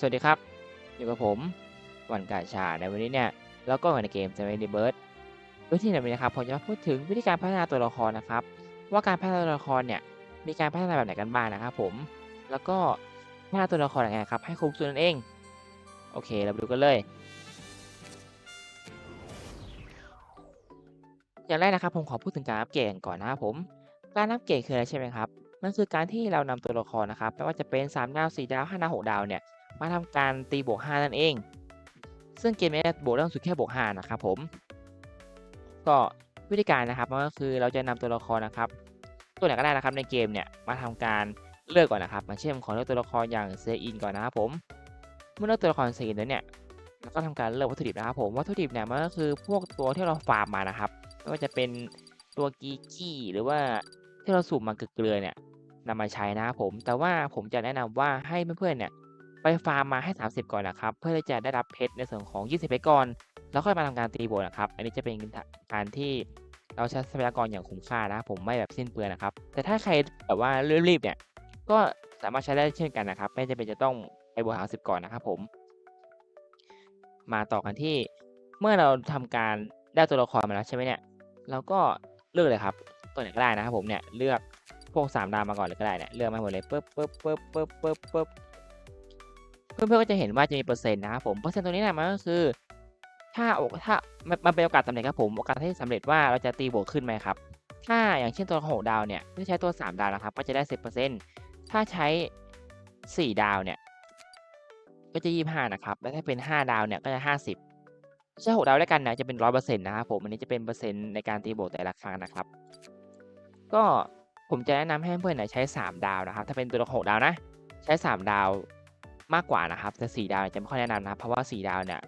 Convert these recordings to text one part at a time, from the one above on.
สวัสดีครับ อยู่กับผมวันกาชาในวันนี้เนี่ยเราก็อยู่ในเกม s e v e n b i r d วิธีในวันนี้นะครับผมจะมาพูดถึงวิธีการพัฒนาตัวละครนะครับ ว่าการพัฒนาตัวละครเนี่ยมีการพัฒนาแบบไหนกันบ้างนะครับผม แล้วก็พัฒนาตัวละครยังไงครับให้คุ้มสุดนั่นเอง โอเคเราไปดูกันเลย อย่างแรกนะครับผมขอพูดถึงการอัปเกรดก่อนนะครับผม การอัปเกรดคืออะไรใช่ไหมครับมันคือการที่เรานำตัวละครนะครับไม่ว่าจะเป็น3ดาว4ดาว5ดาว6ดาวเนี่ย มาทำการตีบวก 5 นั่นเอง ซึ่งเกมนี้บวกได้สูงสุดแค่บวก 5 นะครับผม ก็วิธีการนะครับมันก็คือเราจะนำตัวละครนะครับ ตัวไหนก็ได้นะครับในเกมเนี่ยมาทำการเลือกก่อนนะครับอย่าเช่นขอเลือกตัวละครอย่างเซอินก่อนนะครับผม เมื่อเลือกตัวละครเซอินแล้วเนี่ยเราก็ทำการเลือกวัตถุดิบนะครับผมวัตถุดิบเนี่ยมันก็คือพวกตัวที่เราฟาร์มมานะครับไม่ว่าจะเป็นตัวกีกี้หรือว่าที่เราสูบมาเกลือเนี่ยนำมาใช้นะครับผม แต่ว่าผมจะแนะนำว่าให้เพื่อนๆเนี่ย ไปฟาร์มมาให้ 30 ก่อนนะครับ เพื่อที่จะได้รับเพชรในส่วนของ 20 เพชรก่อน แล้วค่อยมาทำการตีโบนนะครับ อันนี้จะเป็นการที่เราใช้ทรัพยากรอย่างคุ้มค่านะครับผมไม่แบบสิ้นเปลืองนะครับ แต่ถ้าใครแบบว่ารีบๆเนี่ย ก็สามารถใช้ได้เช่นกันนะครับ ไม่จำเป็นจะต้องไปบวก30ก่อนนะครับผม มาต่อกันที่เมื่อเราทำการได้ตัวละครมาแล้วใช่ไหมเนี่ย เราก็เลือกเลยครับ ตัวไหนก็ได้นะครับผมเนี่ย เลือกพวก3ดาวมาก่อนเลยก็ได้เนี่ย เลือกมาหมดเลยปึ๊บปึ๊บปึ๊บปึ๊บปึ๊บปึ๊บ เพื่อนๆก็จะเห็นว่าจะมีเปอร์เซ็นต์นะครับผมเปอร์เซ็นต์ตรงนี้เนี่ยมันก็คือ ถ้าโอกถ้ามันเป็นโอกาสสำเร็จครับผมโอกาสที่สำเร็จว่าเราจะตีบวกขึ้นไหมครับถ้าอย่างเช่นตัวหกดาวเนี่ยถ้าใช้ตัว 3 ดาวนะครับก็จะได้ 10%ถ้าใช้ 4 ดาวเนี่ยก็จะ 25 นะครับแล้วถ้าเป็น 5 ดาวเนี่ยก็จะ 50ใช้6ดาวด้วยกันนี่ยจะเป็น 100%นะครับผมอันนี้จะเป็นเปอร์เซ็นต์ในการตีบวกแต่ละครั้งนะครับ ก็ผมจะแนะนำให้เพื่อนๆใช้ 3 ดาวนะครับ ถ้าเป็นตัวหกดาวนะ ใช้ 3 ดาว มากกว่านะครับ แต่4ดาวจะไม่ค่อยแนะนำนะครับ เพราะว่า 4 ดาวเนี่ย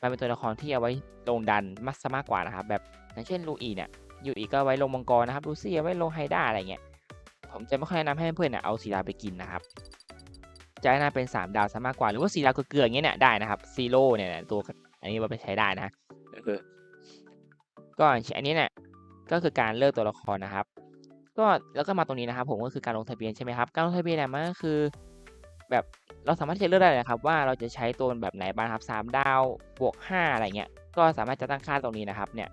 มันเป็นตัวละครที่เอาไว้ลงดันมากซะมากกว่านะครับ แบบอย่างเช่นลูอีเนี่ยยูอีก็ไว้ลงมังกรนะครับลูซี่เอาไว้ลงไฮด้าอะไรเงี้ยผมจะไม่ค่อยแนะนำให้เพื่อนๆเนี่ยเอา4ดาวไปกินนะครับจะแนะนำเป็น 3 ดาวซะมากกว่าหรือว่า4ดาวเกลืออย่างเงี้ยเนี่ยได้นะครับซีโร่เนี่ยตัวอันนี้เราไปใช้ได้นะก็อันนี้เนี่ยก็คือการเลือกตัวละครนะครับ ก็แล้วก็มาตรงนี้นะครับ ผมก็คือการลงทะเบียนใช่ไหมครับการลงทะเบียนเนี่ยมันก็คือ แบบเราสามารถที่จะเลือกได้เลยนะครับ ว่าเราจะใช้ตัวแบบไหนบ้างครับ3ดาวบวก5อะไรเงี้ยก็สามารถจะตั้งค่าตรงนี้นะครับเนี่ย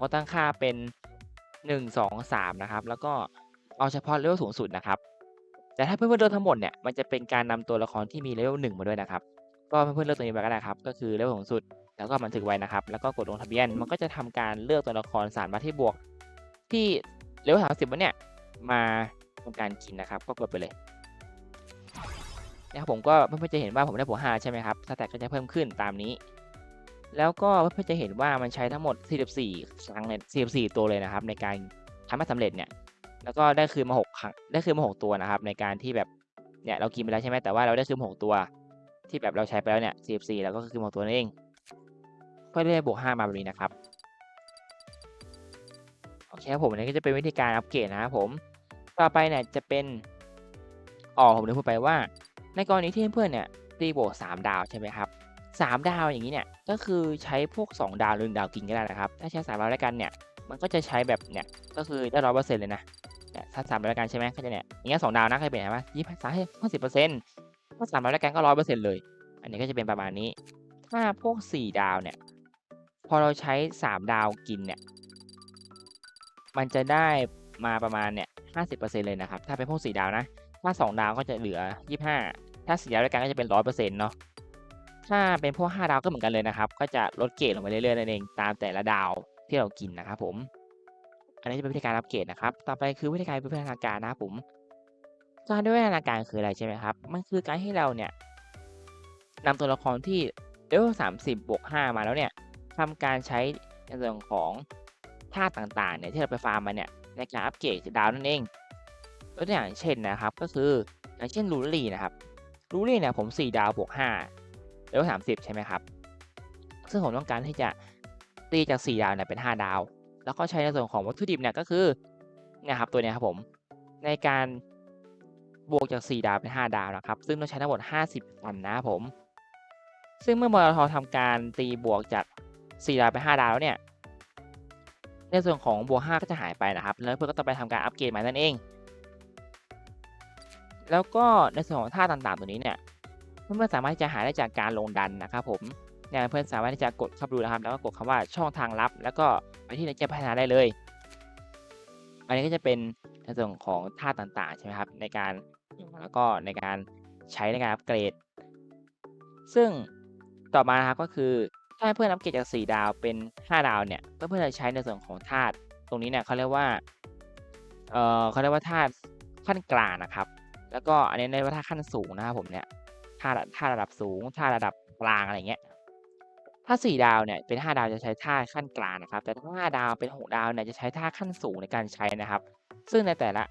ก็ตั้งค่าเป็น 1 2 3 นะครับ แล้วก็เอาเฉพาะเลเวลสูงสุดนะครับ แต่ถ้าเพื่อนๆเลือกทั้งหมดเนี่ยมันจะเป็นการนำตัวละครที่มีเลเวล1มาด้วยนะครับ ก็เพื่อนๆเลือกตัวนี้ไปก็ได้ครับ ก็คือเลเวลสูงสุด แล้วก็บันทึกไว้นะครับ แล้วก็กดลงทะเบียน มันก็จะทำการเลือกตัวละครสารมาที่บวก ที่เลเวล30วันเนี่ยมาทำการกินนะครับ ก็กดไปเลย นะครับผมก็เพื่อนๆจะเห็นว่าผมได้บวก5ใช่ไหมครับสแต็กก็จะเพิ่มขึ้นตามนี้ แล้วก็เพื่อนๆจะเห็นว่ามันใช้ทั้งหมด 44 ครั้งเลย44 ตัวเลยนะครับ ในการทำให้สำเร็จเนี่ยแล้วก็ได้คืนมา6ครั้งได้คืนมา 6 ตัวนะครับ ในการที่แบบเนี่ยเรากินไปแล้วใช่ไหมแต่ว่าเราได้คืนมา6ตัว ที่แบบเราใช้ไปแล้วเนี่ย44แล้วก็คืนมา6ตัวนั่นเองก็ได้บวก5มาแบบนี้นะครับโอเคครับผมนนี้ก็จะเป็นวิธีการอัปเกรดนะครับผม ต่อไปเนี่ยจะเป็นอ๋อผมลืมพูดไปว่า ในกรณีที่เพื่อนเนี่ยตีโบสามดาวใช่ไหมครับสามดาวอย่างนี้เนี่ยก็คือใช้พวก 2 ดาวหรือดาวกินก็ได้นะครับถ้าใช้สามดาวด้วยกันเนี่ยมันก็จะใช้แบบเนี่ยก็คือได้ร้อยเปอร์เซ็นต์เลยนะเนี่ยถ้าสามดาวด้วยกันใช่ไหมก็จะเนี่ยอย่างเงี้ยสองดาวนะเคยเป็นไหมว่ายี่สิบสามห้าสิบเปอร์เซ็นต์ถ้าสามดาวด้วยกันก็ร้อยเปอร์เซ็นต์เลย อันนี้ก็จะเป็นประมาณนี้ ถ้าพวกสี่ดาวเนี่ยพอเราใช้สามดาวกินเนี่ยมันจะได้มาประมาณเนี่ยห้าสิบเปอร์เซ็นต์เลยนะครับถ้าเป็นพวกสี่ดาวนะ ถ้า 2 ดาวก็จะเหลือ 25 ถ้า4ดาวด้วยกันก็จะเป็น 100%เนาะถ้าเป็นพวก 5 ดาวก็เหมือนกันเลยนะครับ ก็จะลดเกรดลงไปเรื่อยๆนั่นเองตามแต่ละดาวที่เรากินนะครับผม อันนี้จะเป็นวิธีการอัปเกรดนะครับ ต่อไปคือวิธีการพัฒนาการนะครับผม การด้วยพัฒนาการคืออะไรใช่ไหมครับ มันคือการให้เราเนี่ยนำตัวละครที่เลเวล30 บวก 5 มาแล้วเนี่ยทำการใช้ในส่วนของท่าต่างๆเนี่ยที่เราไปฟาร์มมาเนี่ยในการอัปเกรดดาวนั่นเอง ตัวอย่างเช่นนะครับก็คืออย่างเช่นลูรี่นะครับลูรี่เนี่ยผม 4 ดาวบวก5เลเวล30 ใช่ไหมครับ ซึ่งผมต้องการที่จะตีจาก 4 ดาวเนี่ยเป็น 5 ดาว แล้วก็ใช้ในส่วนของวัตถุดิบเนี่ยก็คือนี่ยครับตัวเนี้ยครับผมในการบวกจาก 4 ดาวเป็น 5 ดาวนะครับ ซึ่งต้องใช้ทั้งหมด 50อันนะครับผม ซึ่งเมื่อเราทำการตีบวกจาก 4 ดาวเป็น 5 ดาวแล้วเนี่ยในส่วนของบวก5ก็จะหายไปนะครับ แล้วเพื่อนก็ต้องไปทำการอัปเกรดใหม่นั่นเอง แล้วก็ในส่วนของท่าต่างๆตัวนี้เนี่ยเพื่อนๆสามารถที่จะหาได้จากการลงดันนะครับผมเนี่ยเพื่อนสามารถที่จะกดเข้าไปดูนะครับ แล้วก็กดคำว่าช่องทางลับ แล้วก็ไปที่ในเกมพัฒนาได้เลย อันนี้ก็จะเป็นในส่วนของท่าต่างๆใช่ไหมครับในการแล้วก็ในการใช้ในการอัปเกรด ซึ่งต่อมานะครับก็คือถ้าเพื่อนอัปเกรดจาก 4 ดาวเป็น 5 ดาวเนี่ยเพื่อนๆจะใช้ในส่วนของธาตุตรงนี้เนี่ยเขาเรียกว่าเออเขาเรียกว่าธาตุขั้นกลางนะครับ แล้วก็อันนี้เรียกว่าธาขั้นสูงนะครับผมเนี่ยธาตุธาระดับสูงธาระดับกลางอะไรเงี้ยถ้า4ดาวเนี่ยเป็น5ดาวจะใช้ท่าขั้นกลางนะครับ แต่ถ้า5ดาวเป็น6ดาวเนี่ยจะใช้ท่าขั้นสูงในการใช้นะครับ ซึ่งในแต่ละ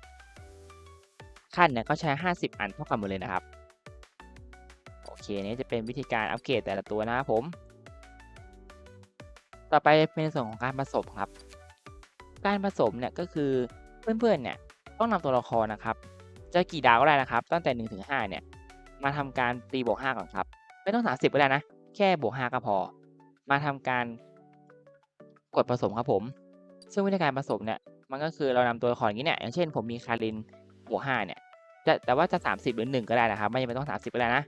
ขั้นเนี่ยก็ใช้50อันเท่ากันหมดเลยนะครับโอเคนี้จะเป็นวิธีการอัปเกรดแต่ละตัวนะครับผม ต่อไปเป็นในส่วนของการผสมครับ การผสมเนี่ยก็คือเพื่อนๆเนี่ยต้องนำตัวละครนะครับ จะกี่ดาวก็ได้นะครับ ตั้งแต่1ถึง5เนี่ย มาทำการตีบวก5ก่อนครับ ไม่ต้อง 30 ก็ได้นะ แค่บวก5ก็พอ มาทำการกดผสมครับผม ซึ่งวิธีการผสมเนี่ย มันก็คือเรานำตัวละครอย่างนี้เนี่ย อย่างเช่นผมมีคารินบวก5เนี่ยจะแต่ว่าจะ 30 หรือ 1 ก็ได้นะครับ ไม่จำเป็นต้อง 30 ก็ได้นะ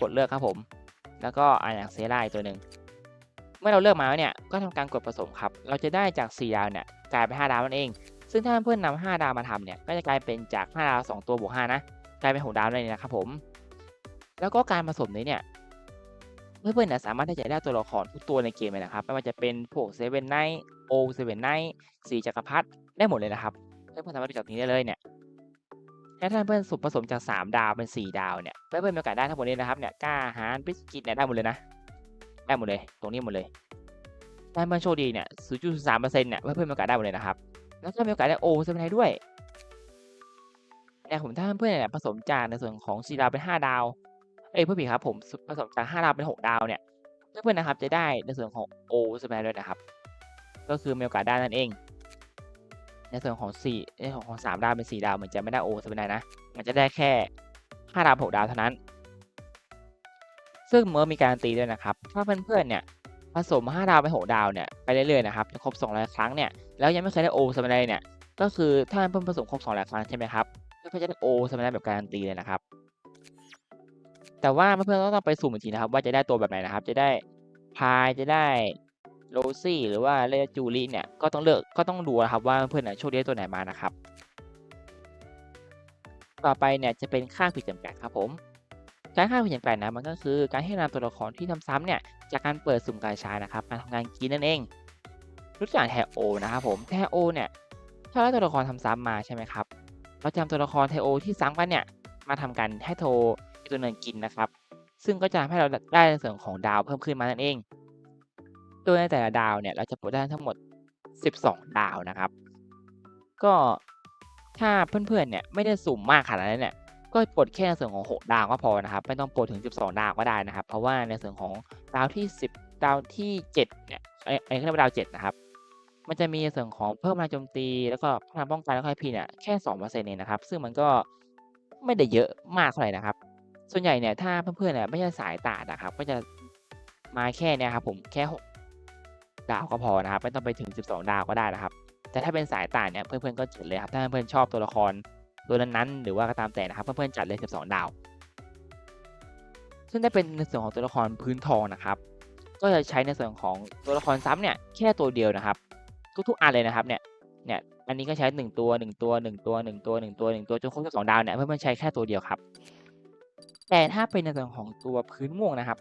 กดเลือกครับผม แล้วก็อ่าอย่างเซร่าตัวหนึ่ง เมื่อเราเลือกมาแล้วเนี่ย ก็ทำการกดผสมครับ เราจะได้จาก 4 ดาวเนี่ยกลายเป็น5ดาวนั่นเอง ซึ่งถ้าเพื่อนนำ5ดาวมาทำเนี่ยก็จะกลายเป็นจาก5ดาว2ตัวบวก5นะกลายเป็น6ดาวนั่นเองนะครับผม แล้วก็การผสมนี้เนี่ยเพื่อนๆเนี่ยสามารถที่จะได้ตัวละครทุกตัวในเกมเลยนะครับไม่ว่าจะเป็นพวกเซเว่นไนท์โอเซเว่นไนท์สีจักรพรรดิได้หมดเลยนะครับเพื่อนๆสามารถดูจากนี้ได้เลยเนี่ยถ้าท่านเพื่อนสุผสมจาก 3 ดาวเป็น 4 ดาวเนี่ยเพื่อนๆมีโอกาสได้ทั้งหมดนี้นะครับเนี่ยกล้าหาญบิสกิตเนี่ยได้หมดเลยนะได้หมดเลย ตรงนี้หมดเลยถ้าเพื่อนโชคดีเนี่ย0.3%เนี่ยเพื่อนๆมีโอกาสได้หมดเลยนะครับ แล้วก็มีโอกาสได้โอเซเว่นไนท์ด้วยเนี่ผมถ้าเพื่อนเนี่ยผสมจากในส่วนของ4ดาวเป็น5ดาว เอ้ยเพื่อนผิดครับผมผสมจาก5ดาวเป็น6ดาวเนี่ยเพื่อนๆนะครับจะได้ในส่วนของโอเซเว่นไนท์ด้วยนะครับ ก็คือมีโอกาสได้นั่นเอง ในส่วนของ4ในส่วนของ3ดาวเป็น4ดาวมันจะไม่ได้โอเซเว่นไนท์นะ มันจะได้แค่5ดาว6ดาวเท่านั้น ซึ่งเมื่อมีการตีด้วยนะครับ ถ้าเพื่อนๆเนี่ย ผสม 5 ดาวเป็น6ดาวเนี่ยไปเรื่อยๆนะครับจนครบ 200 ครั้งเนี่ยแล้วยังไม่เคยได้โอเซเว่นไนท์เนี่ยก็คือถ้าเพื่อนผสมครบ200 ครั้งใช่ไหมครับเพื่อนๆจะได้โอเซเว่นไนท์แบบการันตีเลยนะครับ แต่ว่าเพื่อนๆต้องไปสุ่มอีกทีนะครับ ว่าจะได้ตัวแบบไหนนะครับ จะได้พายจะได้โรซี่หรือว่าเลจูลี่เนี่ยก็ต้องเลือกก็ต้องดูนะครับว่าเพื่อนๆโชคดีได้ตัวไหนมานะครับ ต่อไปเนี่ยจะเป็นค่าผิดจำกัดครับผม การค่าผิดจำกัดนะมันก็คือการให้นำตัวละครที่ทำซ้ำเนี่ยจากการเปิดสุ่มกาชานะครับมาทำงานกินนั่นเองรู้จักแทโอนะครับผมแทโอเนี่ยถ้าได้ตัวละครทำซ้ำมาใช่ไหมครับเราจำตัวละครไทโอที่ซ้ำกันเนี่ยมาทำกันให้โทตัวหนึ่งกินนะครับ ซึ่งก็จะทำให้เราได้ในส่วนของดาวเพิ่มขึ้นมานั่นเอง โดยในแต่ละดาวเนี่ยเราจะปลดได้ทั้งหมด 12 ดาวนะครับ ก็ถ้าเพื่อนๆเนี่ยไม่ได้สุ่มมากขนาดนั้นเนี่ย ก็ปลดแค่ในส่วนของ 6 ดาวก็พอนะครับ ไม่ต้องปลดถึง 12 ดาวก็ได้นะครับ เพราะว่าในส่วนของดาวที่ 10 ดาวที่ 7 เนี่ยไอ้ไอ้เรียกว่าดาว 7 นะครับ มันจะมีส่วนของเพิ่มพลังโจมตีแล้วก็พลังป้องกันแล้วก็ไอพีเนี่ยแค่2%เองนะครับ ซึ่งมันก็ไม่ได้เยอะมากเท่าไหร่นะครับ ส่วนใหญ่เนี่ยถ้าเพื่อนๆเนี่ยไม่ใช่สายตาดนะครับ ก็จะมาแค่เนี่ยครับผมแค่ 6 ดาวก็พอนะครับ ไม่ต้องไปถึง 12 ดาวก็ได้นะครับ แต่ถ้าเป็นสายตาเนี่ยเพื่อนๆก็จัดเลยครับถ้าเพื่อนๆชอบตัวละคร ตัวนั้นๆหรือว่าก็ตามแต่นะครับ เพื่อนๆจัดเลย12 ดาว ซึ่งได้เป็นในส่วนของตัวละครพื้นทองนะครับ ก็จะใช้ในส่วนของตัวละครซ้ำเนี่ยแค่ตัวเดียวนะครับ ทุกๆอันเลยนะครับเนี่ยเนี่ยอันนี้ก็ใช้ 1 ตัว 1 ตัว 1 ตัว 1 ตัว 1 ตัว 1 ตัวจนครบ12ดาวเนี่ยเพื่อนๆใช้แค่ตัวเดียวครับ แต่ถ้าเป็นในส่วนของตัวพื้นม่วงนะครับ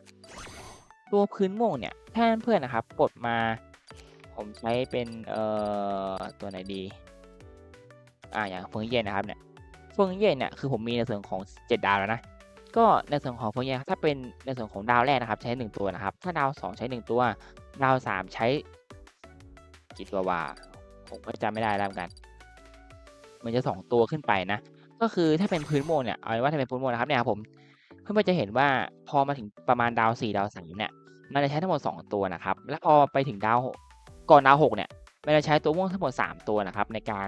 ตัวพื้นม่วงเนี่ยถ้าเพื่อนๆนะครับกดมาผมใช้เป็นเอ่อตัวไหนดี อ่าอย่างเฟิงเย็นนะครับเนี่ย เฟิงเย็นเนี่ยคือผมมีในส่วนของ 7 ดาวแล้วนะก็ในส่วนของเฟิงเย็นถ้าเป็นในส่วนของดาวแรกนะครับใช้ 1 ตัวนะครับ ถ้าดาว 2 ใช้ 1 ตัว ดาว 3 ใช้กี่ตัววะผมก็จำไม่ได้แล้วเหมือนกัน มันจะ 2 ตัวขึ้นไปนะ ก็คือถ้าเป็นพื้นโมเนี่ยเอาว่าถ้าเป็นพื้นโมนะครับเนี่ยผมเพื่อนๆจะเห็นว่าพอมาถึงประมาณดาว 4 ดาว3เนี่ยมันจะใช้ทั้งหมด 2 ตัวนะครับ แล้วพอไปถึงดาวก่อนดาว6เนี่ยมันจะใช้ตัวม่วงทั้งหมด 3 ตัวนะครับในการ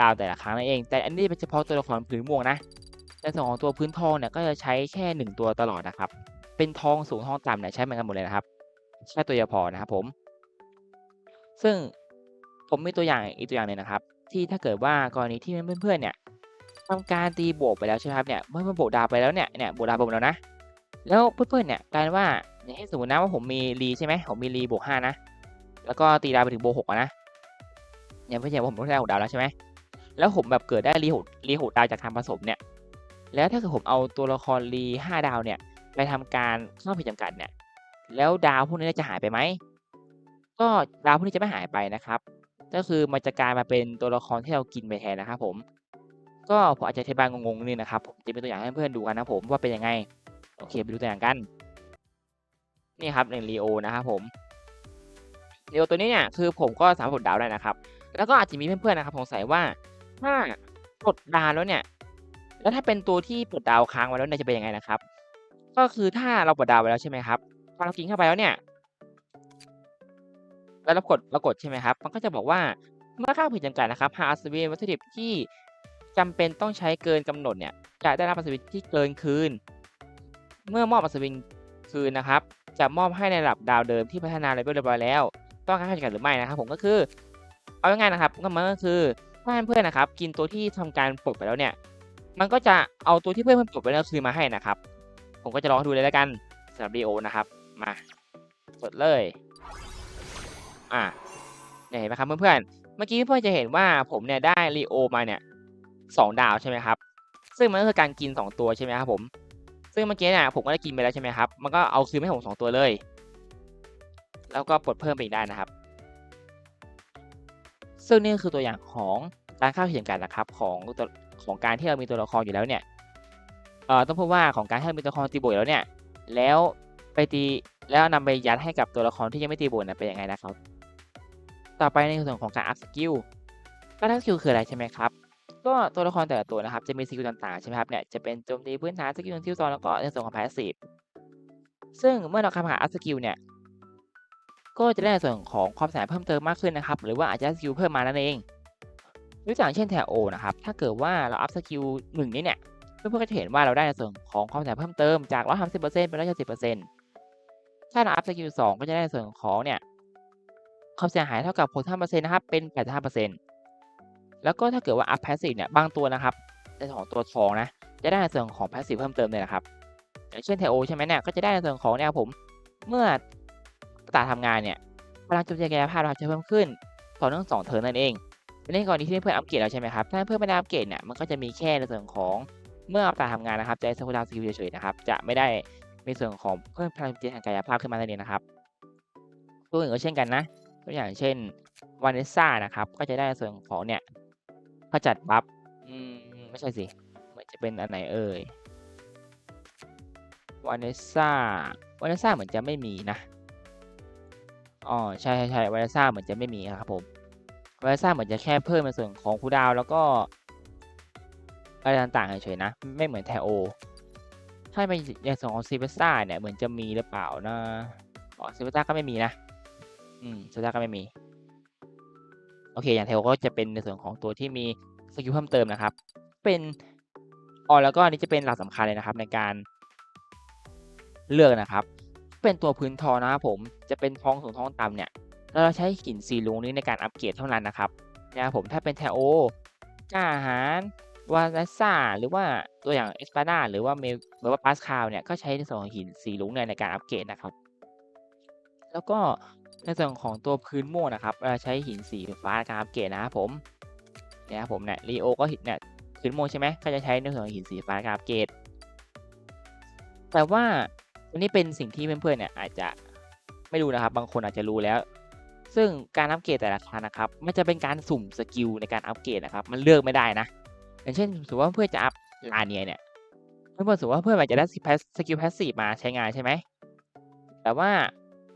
ดาวแต่ละครั้งนั่นเอง แต่อันนี้เป็นเฉพาะตัวละครพื้นม่วงนะในส่วนของตัวพื้นทองเนี่ยก็จะใช้แค่ 1 ตัวตลอดนะครับ เป็นทองสูงทองต่ำเนี่ยใช้เหมือนกันหมดเลยนะครับ ใช้ตัวเดียวพอนะครับผม ซึ่งผมมีตัวอย่างอีกตัวอย่างหนึ่งนะครับ ที่ถ้าเกิดว่ากรณีที่เพื่อนๆเนี่ยทำการตีบวกไปแล้วใช่ไหมครับเนี่ยเมื่อมันบวกดาวไปแล้วเนี่ยเนี่ยบวกดาวไปหมดแล้วนะ แล้วเพื่อนๆเนี่ยกลายว่าอย่างเช่สมมตินะว่าผมมีรีใช่ไหมผมมีรีบวกห้านะ แล้วก็ตีดาวไปถึงบวกหกอะนะอย่างเพื่อนๆว่ผมต้องได้หกดาวแล้วใช่ไหม แล้วผมแบบเกิดได้รีหกรีหกดาวจากการผสมเนี่ยแล้วถ้าเกิดผมเอาตัวละครรีห้าดาวเนี่ยไปทำการเข้าผิดจำกัดเนี่ยแล้วดาวพวกนี้จะหายไปไหมก็ดาวพวกนี้จะไม่หายไปนะครับ ก็คือมันจะกลายมาเป็นตัวละครที่เรากินไปแทนนะครับผมก็ผมอาจจะอธิบายงงๆนิดนะครับผมจะเป็นตัวอย่างให้เพื่อนดูกันนะผมว่าเป็นยังไงโอเคไปดูตัวอย่างกันนี่ครับในรีโอนะครับผมรีโอตัวนี้เนี่ยคือผมก็สามารถกดดาวได้นะครับ แล้วก็อาจจะมีเพื่อนๆนะครับสงสัยว่า ถ้ากดดาวแล้วเนี่ย แล้วถ้าเป็นตัวที่ปลดดาวค้างไว้แล้วเนี่ยจะเป็นยังไงนะครับ ก็คือถ้าเราปลดดาวไว้แล้วใช่ไหมครับพอเรากินเข้าไปแล้วเนี่ย แล้วเรากดเรากดใช่ไหมครับ มันก็จะบอกว่าเมื่อค่าผิดจำกัดนะครับหากอัศวินวัตถุดิบที่จำเป็นต้องใช้เกินกำหนดเนี่ย จะได้รับอัศวินที่เกินคืน เมื่อมอบอัศวินคืนนะครับ จะมอบให้ในระดับดาวเดิมที่พัฒนาเลเวลเรียบร้อยแล้ว ต้องการค่าจำกัดหรือไม่นะครับ ผมก็คือ เอาง่ายๆนะครับก็มันก็คือ ถ้าเพื่อนนะครับ กินตัวที่ทำการปลดไปแล้วเนี่ย มันก็จะเอาตัวที่เพื่อนๆปลดไปแล้วคืนมาให้นะครับ ผมก็จะลองดูเลยแล้วกันสำหรับดีโอนะครับ มากดเลย อ่าเนี่ยเห็นไหมครับเพื่อนๆ เมื่อกี้เพื่อนจะเห็นว่าผมเนี่ยได้รีโอมาเนี่ยสองดาวใช่ไหมครับ ซึ่งมันก็คือการกินสองตัวใช่ไหมครับผม ซึ่งเมื่อกี้เนี่ยผมก็ได้กินไปแล้วใช่ไหมครับ มันก็เอาคืนให้ผมสองตัวเลย แล้วก็ปลดเพิ่มไปอีกได้นะครับ ซึ่งนี่คือตัวอย่างของการเข้าถึงกันนะครับของตัวของการที่เรามีตัวละครอยู่แล้วเนี่ยเอ่อต้องพูดว่าของการที่เรามีตัวละครตีโบอยู่แล้วเนี่ยแล้วไปตีแล้วนำไปยัดให้กับตัวละครที่ยังไม่ตีโบนเป็นยังไงนะครับ ต่อไปในส่วนของการอัพสกิลการอัพสกิลคืออะไรใช่ไหมครับก็ตัวละครแต่ละตัวนะครับจะมีสกิลต่างๆใช่ไหมครับเนี่ยจะเป็นโจมตีพื้นฐานสกิลหนึ่งสกิลสองแล้วก็ในส่วนของพาสซีฟซึ่งเมื่อเราทำหาอัพสกิลเนี่ย ก็จะได้ในส่วนของความสามารถเพิ่มเติมมากขึ้นนะครับ หรือว่าอาจจะสกิลเพิ่มมานั่นเองยกตัวอย่างเช่นแทโอนะครับ ถ้าเกิดว่าเราอัพสกิลหนึ่งนี้เนี่ย เพื่อนๆก็จะเห็นว่าเราได้ในส่วนของความสามารถเพิ่มเติมจาก130%เปอร์เซ็น170%ถ้าเราอัพสกิล2ก็จะได้ในส่วนของเนี่ยความเสียหายเท่ากับ65%นต์นะครับ เป็น85%แล้วก็ถ้าเกิดว่าอัพแพสซีฟเนี่ย บางตัวนะครับในส่วนของตัวทองนะ จะได้ในส่วนของแพสซีฟเพิ่มเติมเลยนะครับ อย่างเช่นเทโอใช่ไหมเนี่ย ก็จะได้ในส่วนของเนี่ยผม เมื่อ ตาทำงานเนี่ยพลังโจมตีกายภาพเราจะเพิ่มขึ้นต่อเนื่องสองเทิร์นนั่นเองในกรณีที่เพื่อนอัปเกรดแล้วใช่ไหมครับถ้าเพื่อนไม่ได้อัปเกรดเนี่ยมันก็จะมีแค่ในส่วนของเมื่ออัปตาทำงานนะครับจะสกุลดาวสกิลเฉยๆนะครับจะไม่ได้มีส่วนของเพิ่มพลังจิตทางกายภาพขึ้นมานั่นเองนะครับตัวอื่นก็เช่นกันนะตัวอย่างเช่นวานเนซ่านะครับก็จะได้ส่วนของเนี่ยขจัดบัฟอืมไม่ใช่สิมือนจะเป็นอันไหนเอ่ยวานเนซ่าวานเนซ่าเหมือนจะไม่มีนะ อ๋อใช่ใช่ใช่วานเนซ่าเหมือนจะไม่มีครับผมไวานเนซ่าเหมือนจะแค่เพิ่มในส่วนของคูดาวแล้วก็อะไรต่างๆเฉยๆนะ ไม่เหมือนแทโอถ้าเป็นในส่วนของซีเวสตาเนี่ยเหมือนจะมีหรือเปล่านะอ๋อซีเวสตาก็ไม่มีนะ อืมซีเวสตาก็ไม่มี โอเคอย่างเทโอก็จะเป็นในส่วนของตัวที่มีสกิลเพิ่มเติมนะครับ เป็นอ๋อแล้วก็อันนี้จะเป็นหลักสำคัญเลยนะครับในการเลือกนะครับ เป็นตัวพื้นทอนะครับผมจะเป็นทองสูงทองต่ำเนี่ยเราใช้หินสีลุงนี้ในการอัปเกรดเท่านั้นนะครับนะครับผมถ้าเป็นแทโอกล้าอาหารวานาซ่าหรือว่าตัวอย่างเอ็กซ์ปานาหรือว่าเมลหรือว่าปาสคาลเนี่ยก็ใช้ในส่วนของหินสีลุงในในการอัปเกรดนะครับ แล้วก็ในส่วนของตัวพื้นม่วงนะครับเราใช้หินสีฟ้าในการอัปเกรดนะครับผมเนี่ยครับผมเนี่ยรีโอก็หินเนี่ยพื้นม่วงใช่ไหมก็จะใช้ในส่วนของหินสีฟ้าในการอัปเกรดแต่ว่า อันนี้เป็นสิ่งที่เพื่อนๆเนี่ยอาจจะไม่รู้นะครับ บางคนอาจจะรู้แล้ว ซึ่งการอัปเกรดแต่ละครั้งนะครับ มันจะเป็นการสุ่มสกิลในการอัปเกรดนะครับ มันเลือกไม่ได้นะ อย่างเช่นสมมติว่าเพื่อนจะอัพลาเนียเนี่ย เพื่อนสมมติว่าเพื่อนอยากจะได้สกิลแพสซีฟมาใช้งานใช่ไหม แต่ว่า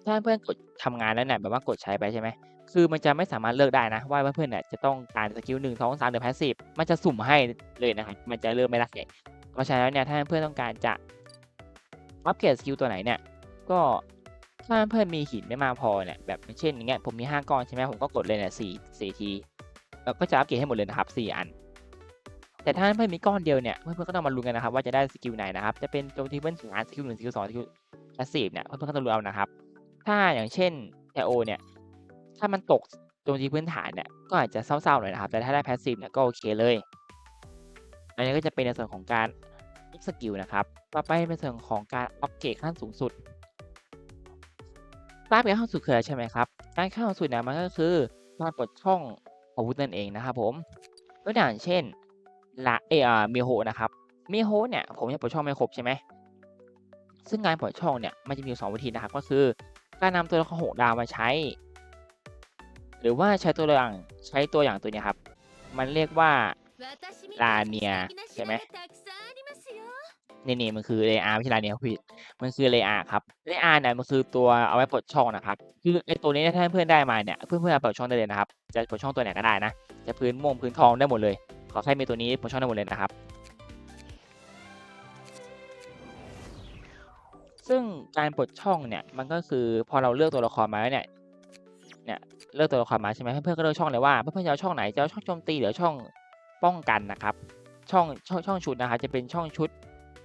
ถ้าเพื่อนกดทำงานแล้วเนี่ยแบบว่ากดใช้ไปใช่ไหม คือมันจะไม่สามารถเลือกได้นะ ว่าเพื่อนเนี่ยจะต้องการสกิลหนึ่งสองสามหรือแพสซีฟมันจะสุ่มให้เลยนะครับ มันจะเลือกไม่ได้เพราะฉะนั้นเนี่ยถ้าเพื่อนต้องการจะ อัปเกรดสกิลตัวไหนเนี่ยก็ถ้าเพื่อนมีหินไม่มาพอเนี่ยแบบเช่นอย่างเงี้ยผมมีห้าก้อนใช่ไหมผมก็กดเลยเนี่ยสี่สี่ทีแล้วก็จะอัปเกรดให้หมดเลยนะครับสี่อัน แต่ถ้าเพื่อนมีก้อนเดียวเนี่ยเพื่อนๆก็ต้องมาลุ้นกันนะครับว่าจะได้สกิลไหนนะครับจะเป็นโจมตีเพื่อนฐานสกิลหนึ่งสกิลสองสกิลแพสซีฟเนี่ยเพื่อนๆก็ต้องรู้เอานะครับ ถ้าอย่างเช่นแทโอเนี่ยถ้ามันตกโจมตีพื้นฐานเนี่ยก็อาจจะเศร้าๆหน่อยนะครับแต่ถ้าได้แพสซีฟเนี่ยก็โอเคเลย อันนี้ก็จะเป็นในส่วนของการ X Skill นะครับ ต่อไปเป็นส่วนของการอัปเกรดขั้นสูงสุดการอัปเกรขั้นสูงสุดคืออะไรใช่ไหมครับ การขั้นสูงสุดเนี่ยมันก็คือการปลดช่องอาวุธนั่นเองนะครับผมตัวอย่างเช่นละเออมิโฮนะครับมิโฮเนี่ยผมยังปลดช่องไม่ครบใช่ไหมซึ่งการปลดช่องเนี่ยมันจะมีอยู่สองวิธีนะครับก็คือ การนำตัวละครหกดาวมาใช้ หรือว่าใช้ตัวอย่างใช้ตัวอย่างตัวนี้ครับ มันเรียกว่าลาเนียใช่ไหม นี่นี่มันคือเลอาไม่ใช่ลาเนียรพี่มันคือเลอาครับเลอาเนี่ยมันคือตัวเอาไว้ปลดช่องนะครับคือไอตัวนี้ถ้าเพื่อนได้มาเนี่ยเพื่อนเพื่อนเอาปลดช่องได้เลยนะครับจะปลดช่องตัวไหนก็ได้นะจะพื้นม่วงพื้นทองได้หมดเลย ขอแค่มีตัวนี้ปลดช่องได้หมดเลยนะครับ ซึ่งการปลดช่องเนี่ยมันก็คือพอเราเลือกตัวละครมาแล้วเนี่ยเนี่ยเลือกตัวละครมาใช่ไหมเพื่อนๆก็เลือกช่องเลยว่าเพื่อนๆจะเอาช่องไหนจะเอาช่องโจมตีหรือช่องป้องกันนะครับช่องช่องช่องชุดนะครับจะเป็นช่องชุด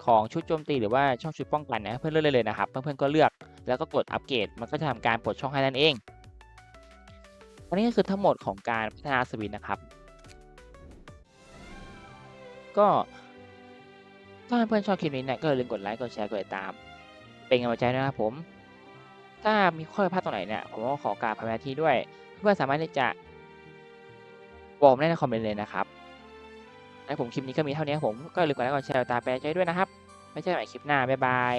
ของชุดโจมตีหรือว่าช่องชุดป้องกันนะเพื่อนเลือกเลยเลยนะครับ เพื่อนๆก็เลือกแล้วก็กดอัปเกรดมันก็จะทำการปลดช่องให้นั่นเองอันนี้ก็คือทั้งหมดของการพัฒนาสวิตนะครับ ก็ถ้าเพื่อนๆชอบคลิปนี้เนี่ยก็อย่าลืมกดไลค์กดแชร์กดติดตาม เป็นกำลังใจด้วยนะครับผม ถ้ามีข้อผิดพลาดตรงไหนเนี่ยผมก็ขอกราบพระแม่ที่ด้วย เพื่อนสามารถที่จะบอกได้ในคอมเมนต์เลยนะครับ และผมคลิปนี้ก็มีเท่านี้ผมก็ลืมกดไลค์กดแชร์ตาแปรใจด้วยนะครับไม่ใช่ใหม่คลิปหน้าบ๊ายบาย